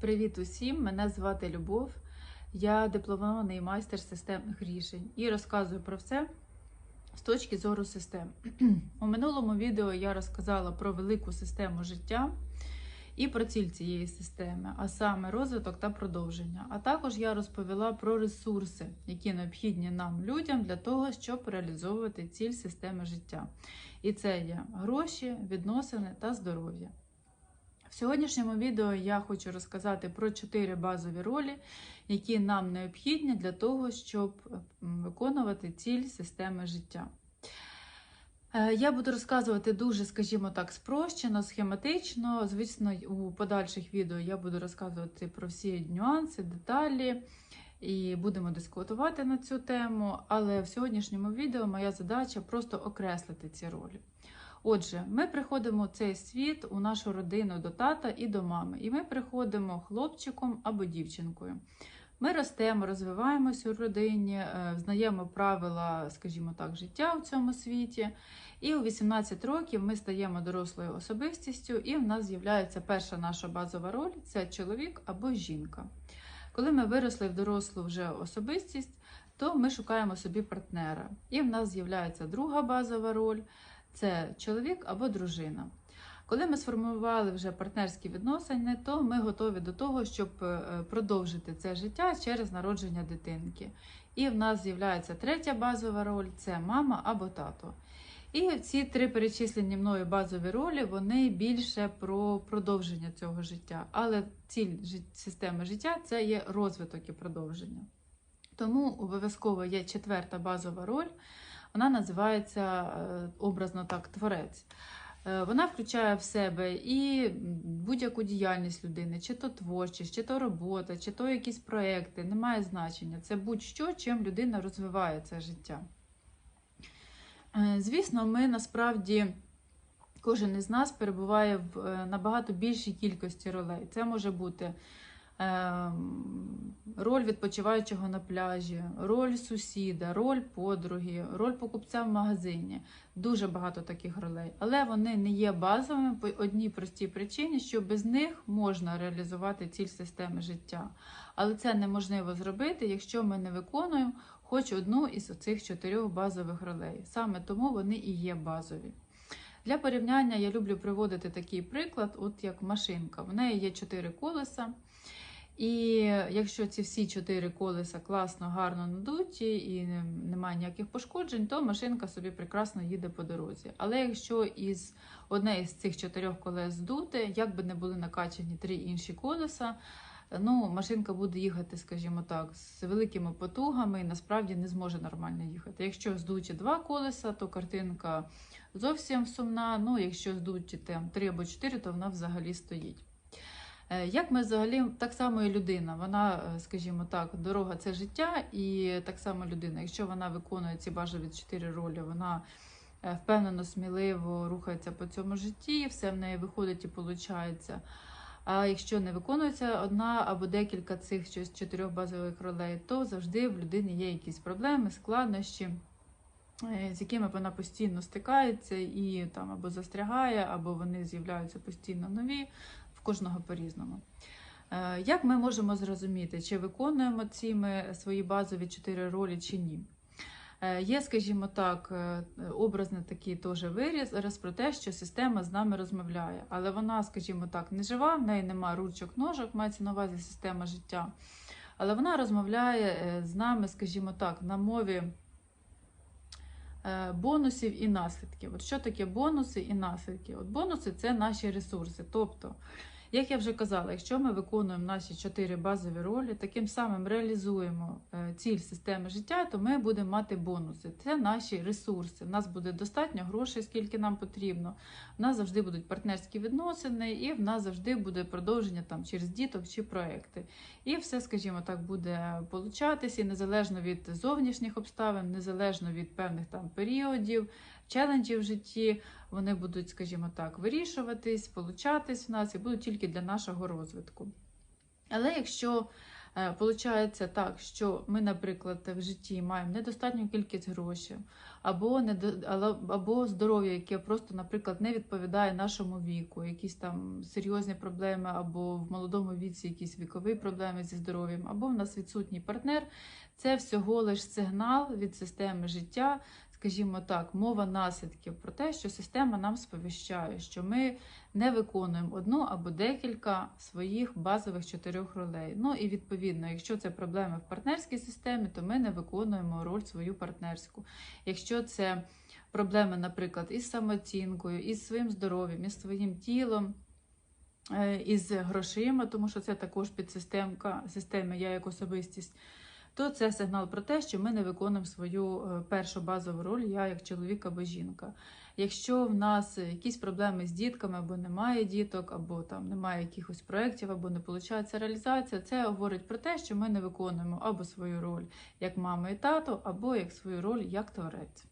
Привіт усім! Мене звати Любов. Я дипломований майстер системних рішень і розказую про все з точки зору систем. У минулому відео я розказала про велику систему життя і про ціль цієї системи, а саме розвиток та продовження. А також я розповіла про ресурси, які необхідні нам, людям, для того, щоб реалізовувати ціль системи життя. І це є гроші, відносини та здоров'я. В сьогоднішньому відео я хочу розказати про чотири базові ролі, які нам необхідні для того, щоб виконувати ціль системи життя. Е, Я буду розказувати дуже, скажімо так, спрощено, схематично. Звісно, у подальших відео я буду розказувати про всі нюанси, деталі і будемо дискутувати на цю тему. Але в сьогоднішньому відео моя задача просто окреслити ці ролі. Отже, ми приходимо в цей світ у нашу родину до тата і до мами, і ми приходимо хлопчиком або дівчинкою. Ми ростемо, розвиваємося у родині, е, знаємо правила, скажімо так, життя у цьому світі. І у 18 років ми стаємо дорослою особистістю, і в нас з'являється перша наша базова роль це чоловік або жінка. Коли ми виросли в дорослу вже особистість, то ми шукаємо собі партнера. І в нас з'являється друга базова роль це чоловік або дружина. Коли ми сформували вже партнерські відносини, то ми готові до того, щоб е, продовжити це життя через народження дитинки. І в нас з'являється третя базова роль це мама або тато. І ці три перечислені мною базові ролі вони більше про продовження цього життя. Але ціль системи життя це є розвиток і продовження. Тому обов'язково є четверта базова роль. Вона називається е, образно так творець. Е, Вона включає в себе і будь-яку діяльність людини, чи то творчість, чи то робота, чи то якісь проекти, немає значення. Це будь-що, чим людина розвиває це життя. Е, Звісно, ми насправді. Кожен із нас перебуває в набагато більшій кількості ролей. Це може бути роль відпочиваючого на пляжі, роль сусіда, роль подруги, роль покупця в магазині. Дуже багато таких ролей. Але вони не є базовими по одній простій причині, що без них можна реалізувати ціль системи життя. Але це неможливо зробити, якщо ми не виконуємо хоч одну із цих чотирьох базових ролей. Саме тому вони і є базові. Для порівняння я люблю приводити такий приклад, от як машинка. В неї є чотири колеса. І якщо ці всі чотири колеса класно, гарно надуті і немає ніяких пошкоджень, то машинка собі прекрасно їде по дорозі. Але якщо із одне із цих чотирьох колес здуте, як би не були накачані три інші колеса, ну, машинка буде їхати, скажімо так, з великими потугами і насправді не зможе нормально їхати. Якщо здуті два колеса, то картинка зовсім сумна. Ну, якщо здуті там три або чотири, то вона взагалі стоїть. Е, Як ми взагалі так само і людина, вона, е, скажімо так, дорога це життя, і так само людина. Якщо вона виконує ці бажові чотири ролі, вона е, впевнено, сміливо рухається по цьому житті, все в неї виходить і виходить. А якщо не виконується одна або декілька цих чо- чотирьох базових ролей, то завжди в людини є якісь проблеми, складнощі, з якими вона постійно стикається і там або застрягає, або вони з'являються постійно нові, кожного по-різному. Е, Як ми можемо зрозуміти, чи виконуємо ці ми свої базові чотири ролі чи ні? Е, Є, скажімо так, е, образний такий теж виріз вираз про те, що система з нами розмовляє, але вона, скажімо так, не жива, в неї немає ручок, ножок, мається на увазі система життя. Але вона розмовляє з нами, скажімо так, на мові бонусів і наслідків. От що таке бонуси і наслідки? От бонуси це наші ресурси. Тобто, як я вже казала, якщо ми виконуємо наші чотири базові ролі, таким самим реалізуємо е, ціль системи життя, то ми будемо мати бонуси. Це наші ресурси. У нас буде достатньо грошей, скільки нам потрібно. У нас завжди будуть партнерські відносини, і в нас завжди буде продовження там через діток чи проекти. І все, скажімо так, буде получатися, і незалежно від зовнішніх обставин, незалежно від певних там періодів, челенджів в житті, вони будуть, скажімо так, вирішуватись, получатись в нас і будуть тільки для нашого розвитку. Але якщо Е, Получається так, що ми, наприклад, в житті маємо недостатню кількість грошей, або або здоров'я, яке просто, наприклад, не відповідає нашому віку, якісь там серйозні проблеми, або в молодому віці якісь вікові проблеми зі здоров'ям, або в нас відсутній партнер. Це всього лиш сигнал від системи життя, скажімо так, мова наслідків про те, що система нам сповіщає, що ми не виконуємо одну або декілька своїх базових чотирьох ролей. Ну і відповідно, якщо це проблеми в партнерській системі, то ми не виконуємо роль свою партнерську. Якщо це проблеми, наприклад, із самооцінкою, із своїм здоров'ям, із своїм тілом. е, Із грошима, тому що це також підсистемка системи я як особистість, то це сигнал про те, що ми не виконуємо свою е, першу базову роль, я як чоловік або жінка. Якщо в нас якісь проблеми з дітками, або немає діток, або там немає якихось проєктів, або не виходить реалізація, це говорить про те, що ми не виконуємо або свою роль як мама і тато, або як свою роль як творець.